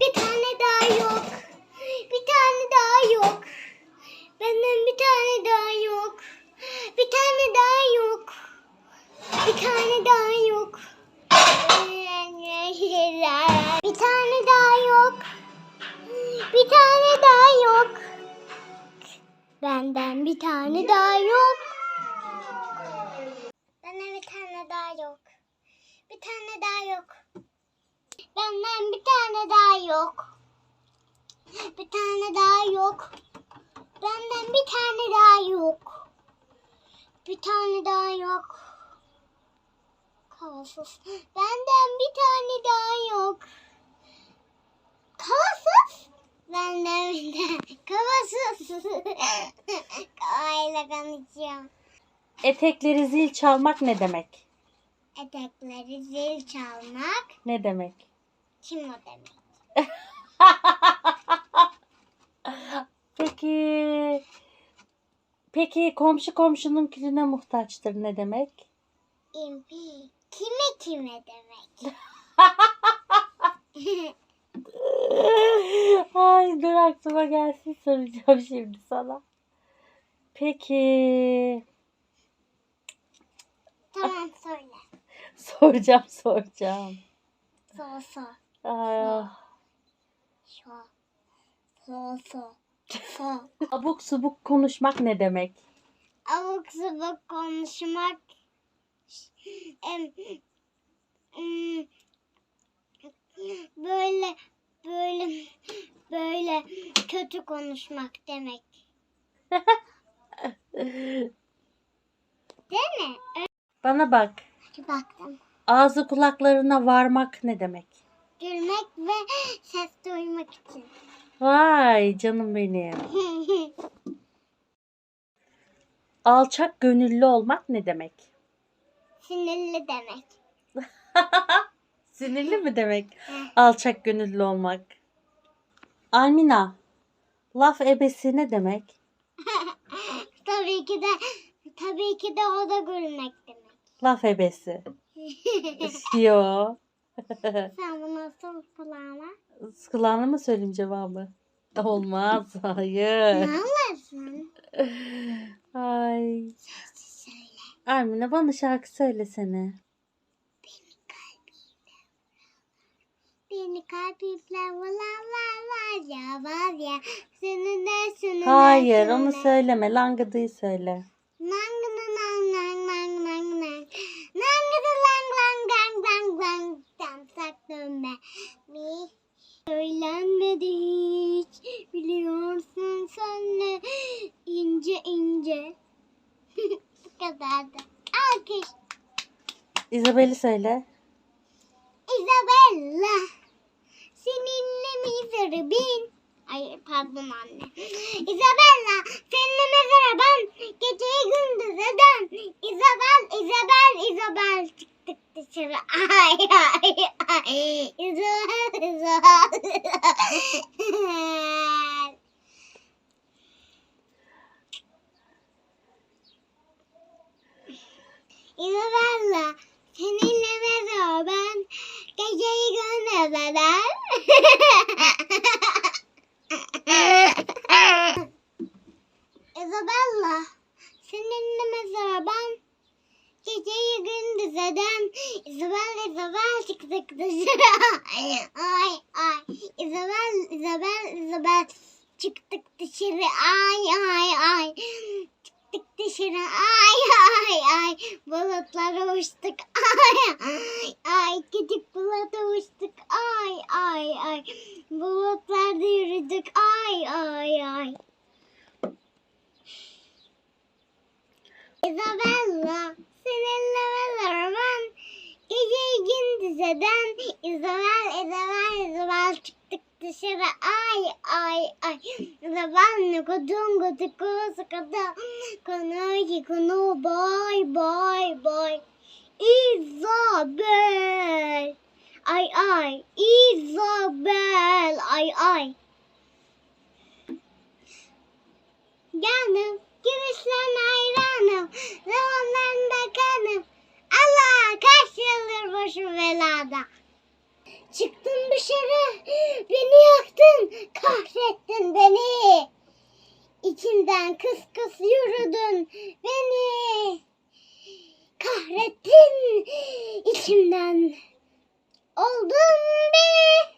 Bir tane daha yok. Bir tane daha yok. Benden bir tane daha yok. Bir tane daha yok. Bir tane daha yok. Bir tane daha yok. Bir tane daha yok. Benden bir tane daha yok. Benden bir tane daha yok. Bir tane daha yok. Benden bir tane daha yok. Bir tane daha yok. Benden bir tane daha yok. Bir tane daha yok. Kavasız. Benden bir tane daha yok. Kavasız. Benden bir tane. Kavasız. Kavayla konuşuyorum. Etekleri zil çalmak ne demek? Etekleri zil çalmak. Ne demek? Kim o demek? Peki Peki komşu komşunun külüne muhtaçtır ne demek? İmpi. Kime kime demek? Ay dur aklıma gelsin soracağım şimdi sana. Peki tamam söyle. soracağım soracağım. So so. So. So so. So. abuk subuk konuşmak ne demek? Abuk sabuk konuşmak. Em, em, böyle böyle böyle kötü konuşmak demek. Değil mi? Bana bak. Baktım. Ağzı kulaklarına varmak ne demek? Gülmek ve ses duymak için. Vay canım benim. Alçak gönüllü olmak ne demek? Sinirli demek. Sinirli mi demek? Alçak gönüllü olmak. Almina, laf ebesi ne demek? tabii ki de tabii ki de o da gülmek demek. Laf ebesi. Yo. Sen bunu nasıl kulağına? Kulağına mı söyleyeyim cevabı? Olmaz. Ne Hayır. anlarsın? Ay. Söyle. Almina bana şarkı söylesene. Beni kalbimle vuran var var ya var ya. Senin de şunun Hayır onu söyleme. Langıdığı söyle. Mi? Söylenmedi hiç. Biliyorsun sen ne ince ince. Bu kadardı. Alkış. Isabel'i söyle. Isabella. Seninle mezarı bin. Ay pardon anne. Isabella seninle mezara ben geceyi gündüz eden. Isabel, Isabel, Isabel dışarı. Ay ay ay. Isabel, Isabel. Isabella seninle mezara ben geceyi gündüz eden. Isabella, seninle mezara ben geceyi gündüz eden Isabel, Isabel çıktık dışarı. Ay, ay. Isabel, Isabel, Isabel çıktık dışarı. Ay, ay, ay. Çıktık dışarı. Ay, ay, ay. Bulutlara uçtuk. Ay, ay. Küçük buluta uçtuk. Ay, ay, ay. Bulutlarda yürüdük. Ay, ay, ay. Isabella, seninle ben geceyi gündüz eden Isabel, Isabel, Isabel çıktık dışarı. Ay ay ay. Isabel ne kadın kadın kız kadın. Konu konu boy boy boy. Isabel ay ay. Isabel ay ay. Canım, girişlerine hayranım. Zamanlarında kanım. Allah kaç yıldır başım belada. Çıktın dışarı. Beni yaktın. Kahrettin beni. İçimden kıs kıs yürüdün beni. Kahrettin içimden. Oldun be.